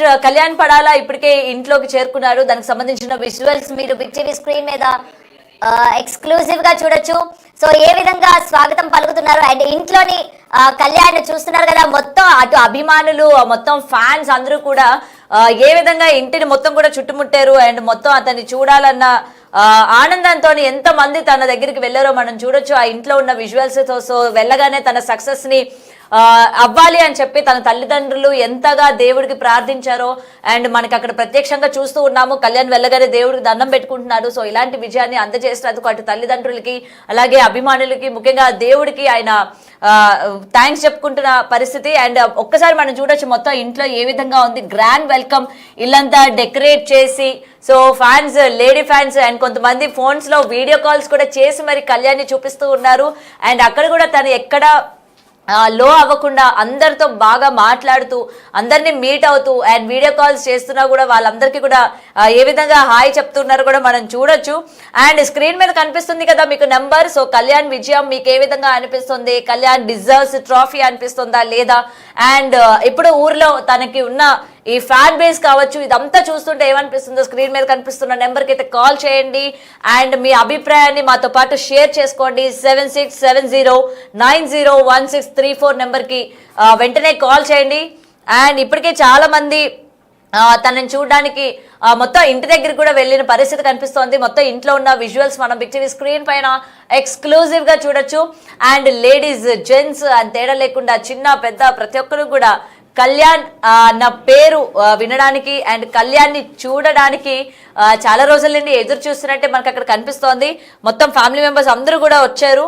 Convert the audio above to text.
Right Kalyan పడాలా ఇప్పటికే ఇంట్లోకి చేరుకున్నారు దానికి సంబంధించిన విజువల్స్ మీరు బిగ్ టీవీ స్క్రీన్ మీద ఎక్స్క్లూజివ్గా చూడొచ్చు. సో ఏ విధంగా స్వాగతం పలుకుతున్నారు? అండ్ ఇంట్లోని కళ్యాణ్ చూస్తున్నారు కదా మొత్తం అటు అభిమానులు మొత్తం ఫ్యాన్స్ అందరూ కూడా ఏ విధంగా ఇంటిని మొత్తం కూడా చుట్టుముట్టారు? అండ్ మొత్తం అతన్ని చూడాలన్న ఆనందంతో ఎంత మంది తన దగ్గరికి వెళ్ళారో మనం చూడొచ్చు. ఆ ఇంట్లో ఉన్న విజువల్స్తో సో వెళ్ళగానే తన సక్సెస్ని అవ్వాలి అని చెప్పి తన తల్లిదండ్రులు ఎంతగా దేవుడికి ప్రార్థించారో అండ్ మనకి అక్కడ ప్రత్యక్షంగా చూస్తూ ఉన్నాము. కళ్యాణ్ వెళ్ళగానే దేవుడికి దండం పెట్టుకుంటున్నాడు. సో ఇలాంటి విజయాన్ని అందజేసినందుకు అటు తల్లిదండ్రులకి అలాగే అభిమానులకి ముఖ్యంగా దేవుడికి ఆయన థ్యాంక్స్ చెప్పుకుంటున్న పరిస్థితి. అండ్ ఒక్కసారి మనం చూడొచ్చు మొత్తం ఇంట్లో ఏ విధంగా ఉంది. గ్రాండ్ వెల్కమ్ ఇల్లంతా డెకరేట్ చేసి so fans lady fans and కొంతమంది ఫోన్స్లో వీడియో కాల్స్ కూడా చేసి మరి కళ్యాణ్ని చూపిస్తూ ఉన్నారు. అండ్ అక్కడ కూడా తను ఎక్కడ లో అవ్వకుండా అందరితో బాగా మాట్లాడుతూ అందరినీ మీట్ అవుతూ అండ్ వీడియో కాల్స్ చేస్తున్నా కూడా వాళ్ళందరికీ కూడా ఏ విధంగా హాయ్ చెప్తున్నారు కూడా మనం చూడొచ్చు. అండ్ స్క్రీన్ మీద కనిపిస్తుంది కదా మీకు నెంబర్ సో కళ్యాణ్ విజయం మీకు ఏ విధంగా అనిపిస్తుంది? కళ్యాణ్ డిజర్వ్స్ ట్రాఫీ అనిపిస్తుందా లేదా? అండ్ ఇప్పుడు ఊర్లో తనకి ఉన్న ఈ ఫ్యాన్ బేస్ కావచ్చు ఇదంతా చూస్తుంటే ఏమనిపిస్తుందో స్క్రీన్ మీద కనిపిస్తున్న నెంబర్కి అయితే కాల్ చేయండి. అండ్ మీ అభిప్రాయాన్ని మాతో పాటు షేర్ చేసుకోండి. Seven six seven zero nine zero one six three four నెంబర్కి వెంటనే కాల్ చేయండి. అండ్ ఇప్పటికే చాలా మంది తనని చూడడానికి మొత్తం ఇంటి దగ్గర కూడా వెళ్ళిన పరిస్థితి కనిపిస్తోంది. మొత్తం ఇంట్లో ఉన్న విజువల్స్ మనం బిగ్ టీవీ స్క్రీన్ పైన ఎక్స్క్లూజివ్గా చూడొచ్చు. అండ్ లేడీస్ జెంట్స్ అండ్ తేడా లేకుండా చిన్న పెద్ద ప్రతి ఒక్కరు కూడా కళ్యాణ్ నా అన్న పేరు వినడానికి అండ్ కళ్యాణ్ని చూడడానికి చాలా రోజుల నుండి ఎదురు చూస్తున్నట్టే మనకు అక్కడ కనిపిస్తోంది. మొత్తం ఫ్యామిలీ మెంబర్స్ అందరూ కూడా వచ్చారు.